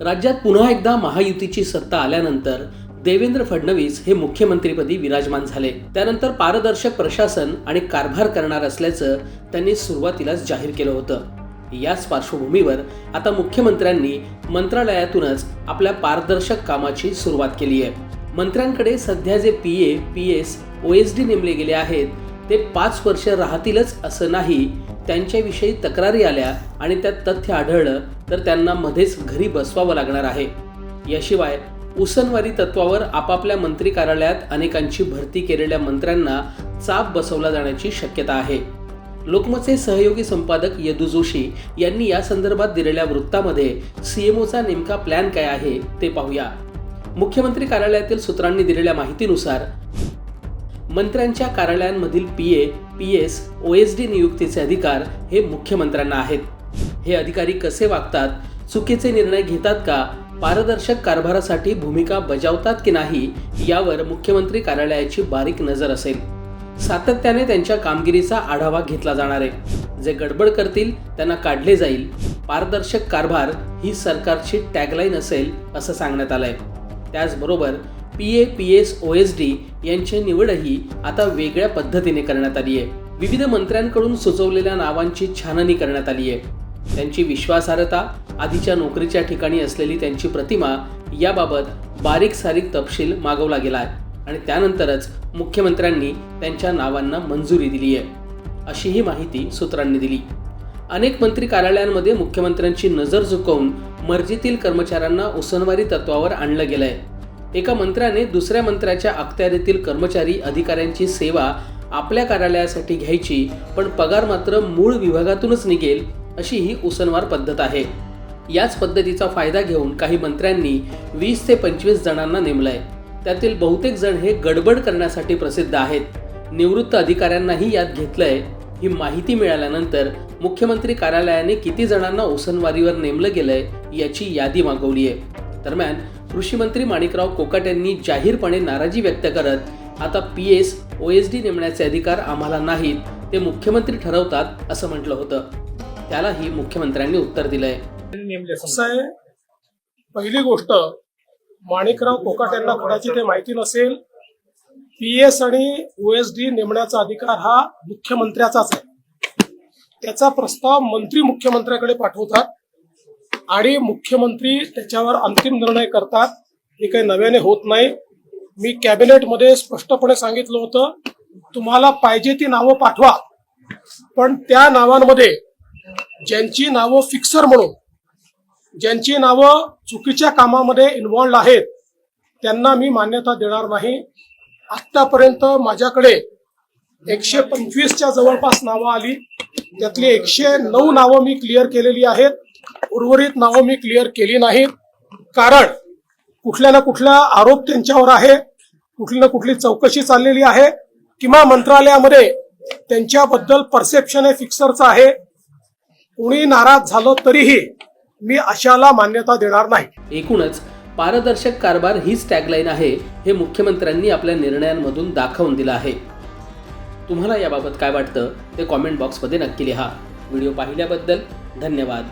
राज्यात पुन्हा एकदा महायुतीची सत्ता आल्यानंतर देवेंद्र फडणवीस हे मुख्यमंत्रीपदी विराजमान झाले. त्यानंतर पारदर्शक प्रशासन आणि कारभार करणार असल्याचं त्यांनी सुरुवातीलाच जाहीर केलं होतं. याच पार्श्वभूमीवर आता मुख्यमंत्र्यांनी मंत्रालयातूनच आपल्या पारदर्शक कामाची सुरुवात केली आहे मंत्र्यांकडे सध्या जे P A P S O S D नेमले गेले आहेत ते पाच वर्ष राहतीलच असं नाही. त्यांच्याविषयी तक्रारी आल्या आणि त्यात तथ्य आढळलं तर त्यांना मध्येच घरी बसवावं लागणार आहे. याशिवाय उसनवारी तत्वावर आपापल्या मंत्री कार्यालयात अनेकांची भरती केलेल्या मंत्र्यांना चाप बसवला जाण्याची शक्यता आहे. लोकमतचे सहयोगी संपादक यदू जोशी यांनी या संदर्भात दिलेल्या वृत्तामध्ये सीएमओचा नेमका प्लॅन काय आहे ते पाहूया. मुख्यमंत्री कार्यालयातील सूत्रांनी दिलेल्या माहितीनुसार मंत्र्यांच्या कार्यालयांमधील P A P S O S D नियुक्तीचे अधिकार हे मुख्यमंत्र्यांना आहेत. हे अधिकारी कसे वागतात चुकीचे निर्णय घेतात का पारदर्शक कारभारासाठी भूमिका बजावतात की नाही यावर मुख्यमंत्री कार्यालयाची बारीक नजर असेल. सातत्याने त्यांच्या कामगिरीचा आढावा घेतला जाणार आहे. जे गडबड करतील त्यांना काढले जाईल. पारदर्शक कारभार ही सरकारची टॅगलाईन असेल असं सांगण्यात आलंय. त्याचबरोबर P A P S O S D यांची निवडही आता वेगळ्या पद्धतीने करण्यात आली आहे. विविध मंत्र्यांकडून सुचवलेल्या नावांची छाननी करण्यात आली आहे. त्यांची विश्वासार्हता आधीच्या नोकरीच्या ठिकाणी असलेली त्यांची प्रतिमा याबाबत बारीक सारीक तपशील मागवला गेला आहे आणि त्यानंतरच मुख्यमंत्र्यांनी त्यांच्या नावांना मंजुरी दिली आहे. अशी ही माहिती सूत्रांनी दिली. अनेक मंत्री कार्यालयांमध्ये मुख्यमंत्र्यांची नजर झुकवून मर्जीतील कर्मचाऱ्यांना उसनवारी तत्वावर आणलं गेलं आहे एका मंत्र्याने दुसऱ्या मंत्र्याच्या अखत्यारीतील कर्मचारी अधिकाऱ्यांची सेवा आपल्या कार्यालयासाठी घ्यायची पण पगार मात्र मूळ विभागातूनच निघेल अशी ही उसनवार पद्धत आहे. याच पद्धतीचा फायदा घेऊन काही मंत्र्यांनी वीस ते पंचवीस जणांना नेमलंय. त्यातील बहुतेक जण हे गडबड करण्यासाठी प्रसिद्ध आहेत. निवृत्त अधिकाऱ्यांनाही यात घेतलंय. ही माहिती मिळाल्यानंतर मुख्यमंत्री कार्यालयाने किती जणांना उसनवारीवर नेमलं गेलंय याची यादी मागवली आहे दरम्यान कृषी मंत्री माणिकराव कोकाट यांनी जाहीरपणे नाराजी व्यक्त करत आता P S O S D नेमण्याचे अधिकार आम्हाला नाहीत ते मुख्यमंत्री ठरवतात असं म्हटलं होतं. त्यालाही मुख्यमंत्र्यांनी उत्तर दिलंय. पहिली गोष्ट माणिकराव कोकाट यांना कदाचित ते माहिती नसेल पी एस आणि ओ एस डी नेमण्याचा अधिकार हा मुख्यमंत्र्याचाच आहे. त्याचा प्रस्ताव मंत्री मुख्यमंत्र्याकडे पाठवतात. आणि मुख्यमंत्री त्याच्यावर अंतिम निर्णय करतात. हे काही नव्याने होत नाही. मी कॅबिनेटमध्ये स्पष्टपणे सांगितलं होतं तुम्हाला पाहिजे ती नावं पाठवा. पण त्या नावांमध्ये ज्यांची नावं फिक्सर म्हणून ज्यांची नावं चुकीच्या कामामध्ये इन्व्हॉल्ड आहेत त्यांना मी मान्यता देणार नाही. आतापर्यंत माझ्याकडे एकशे पंचवीसच्या जवळपास नावं आली. त्यातली एकशे नऊ नावं मी क्लिअर केलेली आहेत. उर्वरित नावं मी क्लिअर केली नाहीत. कारण कुठल्या ना कुठला आरोप त्यांच्यावर आहे. कुठली ना कुठली चौकशी चाललेली आहे. किंवा मंत्रालयामध्ये त्यांच्याबद्दल परसेप्शन हे फिक्सरचं आहे. कोणी नाराज झालं तरीही मी अशाला मान्यता देणार नाही. एकूणच पारदर्शक कारभार हीच टॅगलाईन आहे हे मुख्यमंत्र्यांनी आपल्या निर्णयांमधून दाखवून दिलं आहे. तुम्हाला याबाबत काय वाटतं? ते कॉमेंट बॉक्समध्ये नक्की लिहा. व्हिडिओ पाहिल्याबद्दल धन्यवाद.